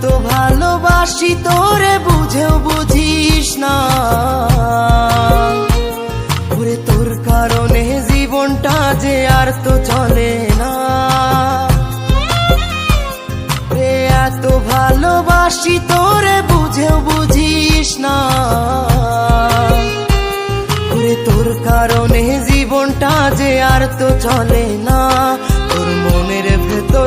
এত ভালোবাসি তোরে, বুঝেও বুঝিস না। ওরে তোর কারণে জীবনটা যে আর তো চলে ভালোবাসি তোরে, বুঝেও বুঝিস না। ওরে তোর কারণে জীবনটা যে আর তো চলে না। তোর মনের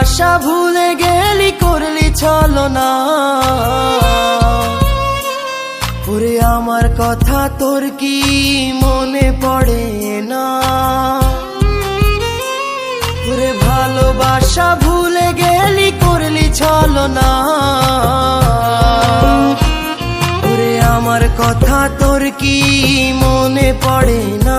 ভালোবাসা ভুলে গেলি করলি চলো না ওরে আমার কথা তোর কি মনে পড়ে না? ওরে ভালোবাসা ভুলে গেলি করলি চলো না ওরে আমার কথা তোর কি মনে পড়ে না?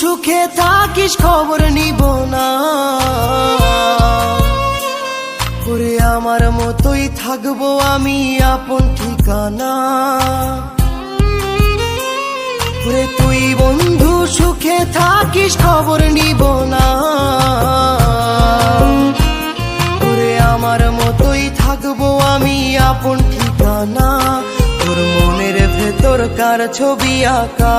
সুখে থাকিস, খবর নিব না। ওরে, আমার মতোই থাকব আমি আপন ঠিকানা। ওরে, তুই বন্ধু, সুখে থাকিস, খবর নিব না। ওরে, আমার মতোই থাকব আমি আপন ঠিকানা। তোর মনের ভেতর কার ছবি আঁকা।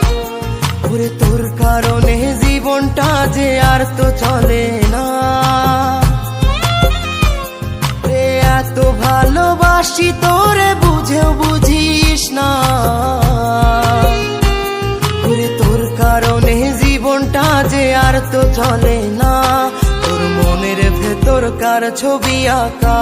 ওরে তোর কারণে জীবনটা যে আর তো চলে না। এত ভালোবাসি তোরে, বুঝেও বুঝিস না। ওরে তোর কারণে জীবনটা যে আর তো চলে না। তোর মনের ভেতর কার ছবি আঁকা।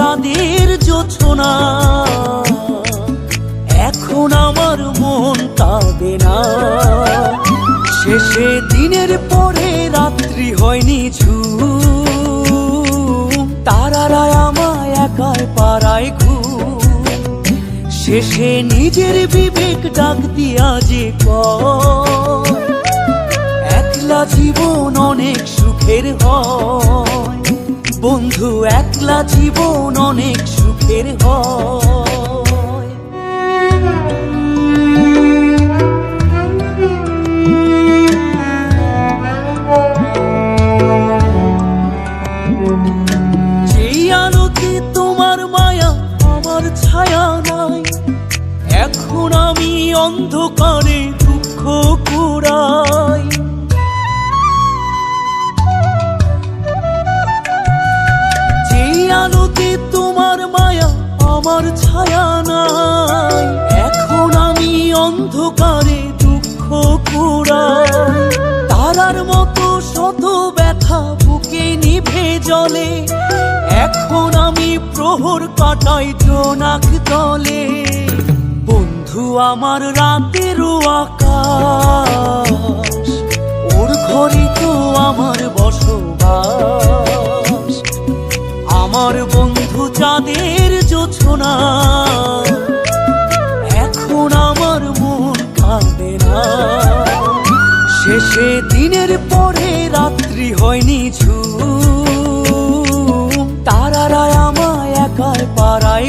চাঁদের জোছনা। এখন আমার মন কাঁদে না। শেষে দিনের পরে রাত্রি হয়নি ঝুম। তারারা আমায় একাই পাড়ায় ঘুম। শেষে নিজের বিবেক ডাক দিয়া যে একলা জীবন অনেক সুখের হয়। বন্ধু একলা জীবন অনেক সুখের হয়। আমার রাতেরও আকাশ, ওর ঘরে তো আমার বসবাস। আমার বন্ধু চাঁদের জোছনা, এখন আমার মন কাঁদে না। শেষে দিনের পরে রাত্রি হয়নি ঝুম তারারা আমায় একার পাড়ায়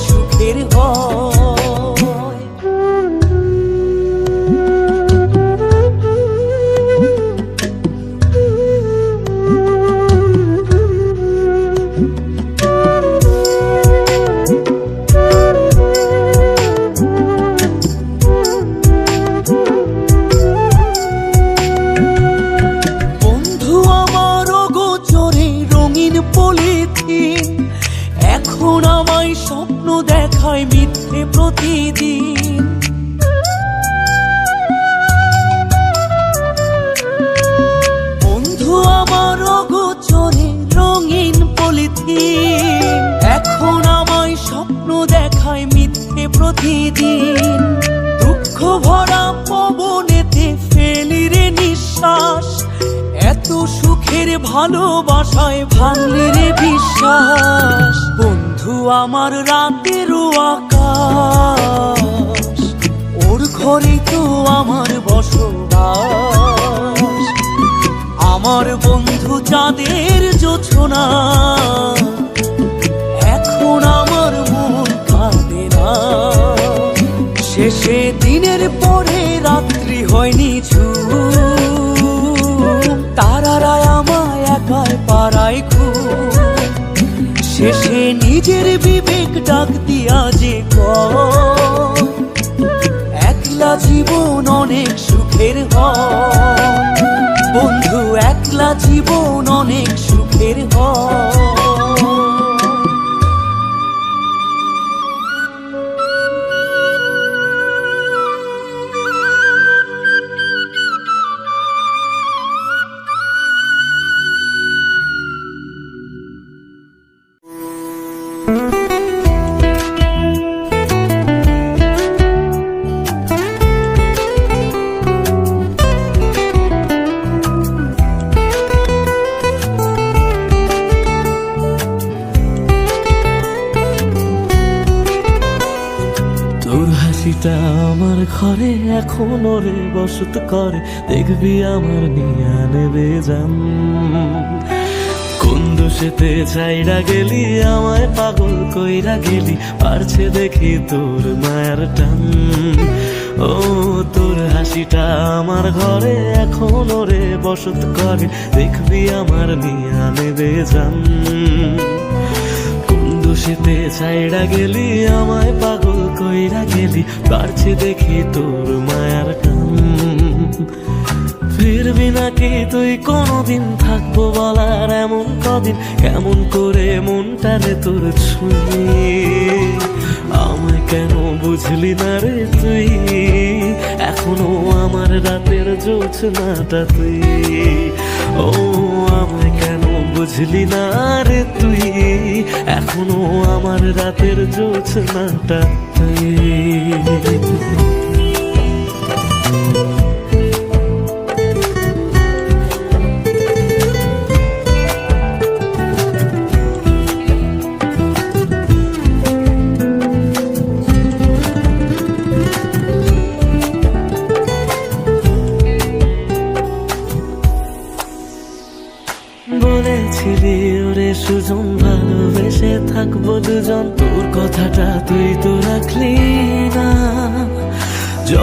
পলিথিন এখন আমায় স্বপ্ন দেখায় মিথ্যে প্রতিদিন। দুঃখ ভরা পবনেতে ফেলি রে নিঃশ্বাস। এত সুখের ভালোবাসায় ভাঙলি রে বিশ্বাস। বন্ধু, আমার রাতেরও আকাশ। ওর ঘরে তো আমার বসবাস। আমার বন্ধু চাঁদের জোছনা এখন আমার মন কাঁদে না। শেষে দিনের পরে রাত্রি হয়নি ঝুম। তারারা আমায় একাই পাড়ায় ঘুম শেষে নিজের বিবেক ডাক দিয়া যে একলা জীবন অনেক সুখের হয়। বন্ধু, একলা জীবন অনেক ঘরে এখনও রে বসত করে, দেখবি আমার নিয়া নেবে যান কোন দোষেতে চাইরা গেলি, আমায় পাগল কইরা গেলি, পারছে দেখি তোর মায়ের টান। ও, তোর হাসিটা আমার ঘরে এখন ওরে বসত করে, দেখবি আমার নিয়া নেবে যান দোষেতে চাইরা গেলি, আমায় পাগল কইরা গেলি পারছে দেখি তোর মায়ার টান। ফিরবি নাকি তুই, কোনদিন থাকব বলার এমন কদিন, কেমন করে মনটারে তোর ছুঁয়ে। আমায় কেন বুঝলি না রে তুই, এখনও আমার রাতের জোছনাটা তুই। ও কেন বুঝলি না রে তুই এখনও আমার রাতের জোছনাটা তুই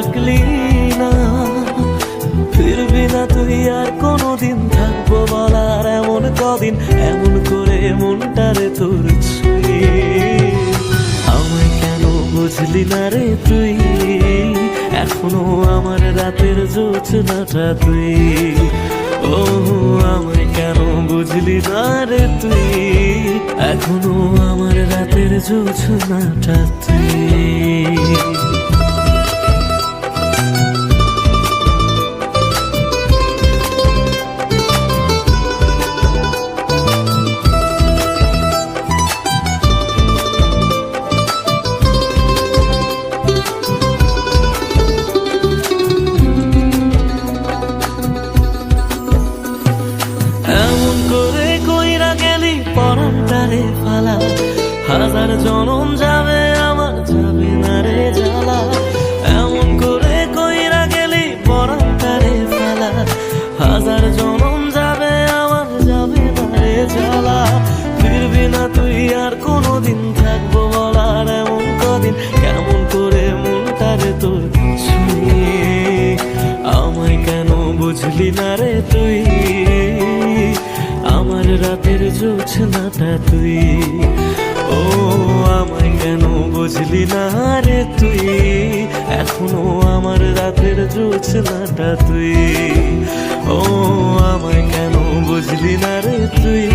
ডাকলি না ফিরবি না তুই আর কোনোদিন থাকব বলার এমন কদিন, এমন করে মনটারে তোর আমায় কেন বুঝলি না রে তুই? এখনও আমার রাতের জোছনাটা তুই। ও, আমায় কেন বুঝলি না রে তুই? এখনও আমার রাতের জোছনাটা তুই। বুঝলি না রে তুই, আমার রাতের জোছনাটা তুই। ও, আমায় কেন বুঝলি না রে তুই? এখনও আমার রাতের জোছনাটা তুই। ও, আমায় কেন বুঝলি না রে তুই?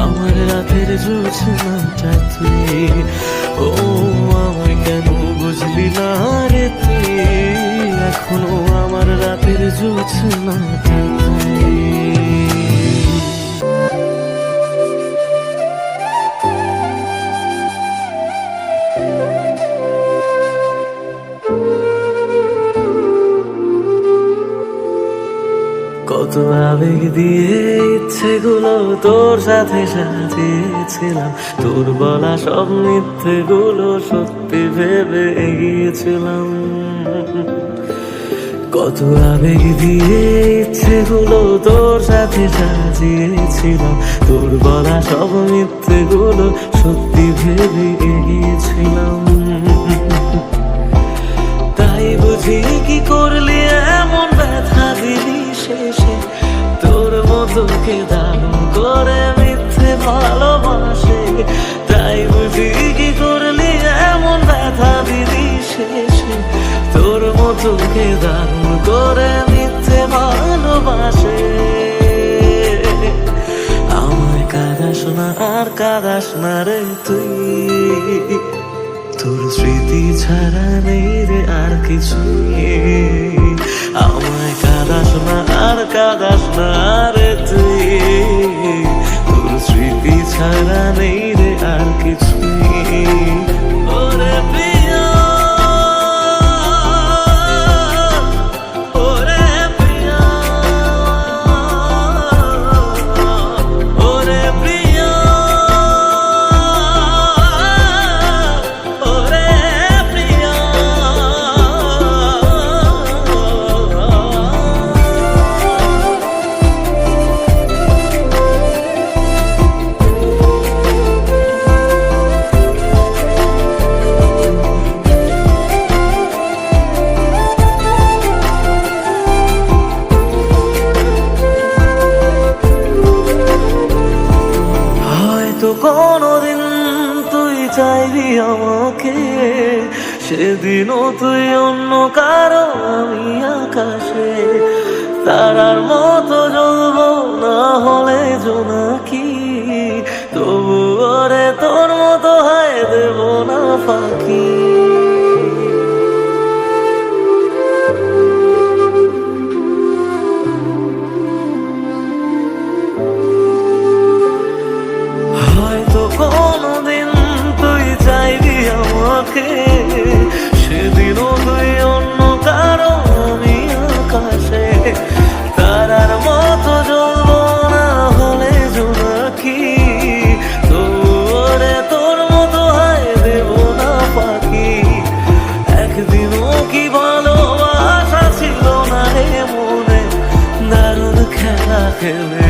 আমার রাতের জোছনাটা তুই। ও, আমায় কেন বুঝলি না রে তুই? আমার রাতের জোছনাটা তুই কত আবেগ দিয়ে ইচ্ছেগুলো তোর সাথে সাজিয়েছিলাম। তোর বলা সব মিথ্যেগুলো সত্যি ভেবে এগিয়েছিলাম। কত আবেগ দিয়ে ইচ্ছেগুলো তোর সাথে সাজিয়েছিলাম। তোর বলা সব মিথ্যেগুলো সত্যি ভেবে এগিয়েছিলাম। তাই বুঝি কি করলি, এমন ব্যথা দিলি শেষে? তোর মতো কে দারুণ করে মিথ্যে ভালোবাসে কাদাস না রে তুই। তোর স্মৃতি ছাড়া নেই রে আর কিছু আমায় কাদাস না আর কাদাস না রে তুই। তোর স্মৃতি ছাড়া নেই রে আর কিছুই। kill it.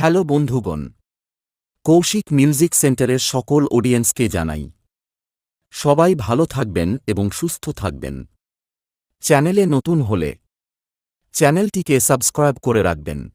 হ্যালো বন্ধুগণ। কৌশিক মিউজিক সেন্টারের সকল অডিয়েন্সকে জানাই। সবাই ভালো থাকবেন এবং সুস্থ থাকবেন। চ্যানেলে নতুন হলে চ্যানেলটিকে সাবস্ক্রাইব করে রাখবেন।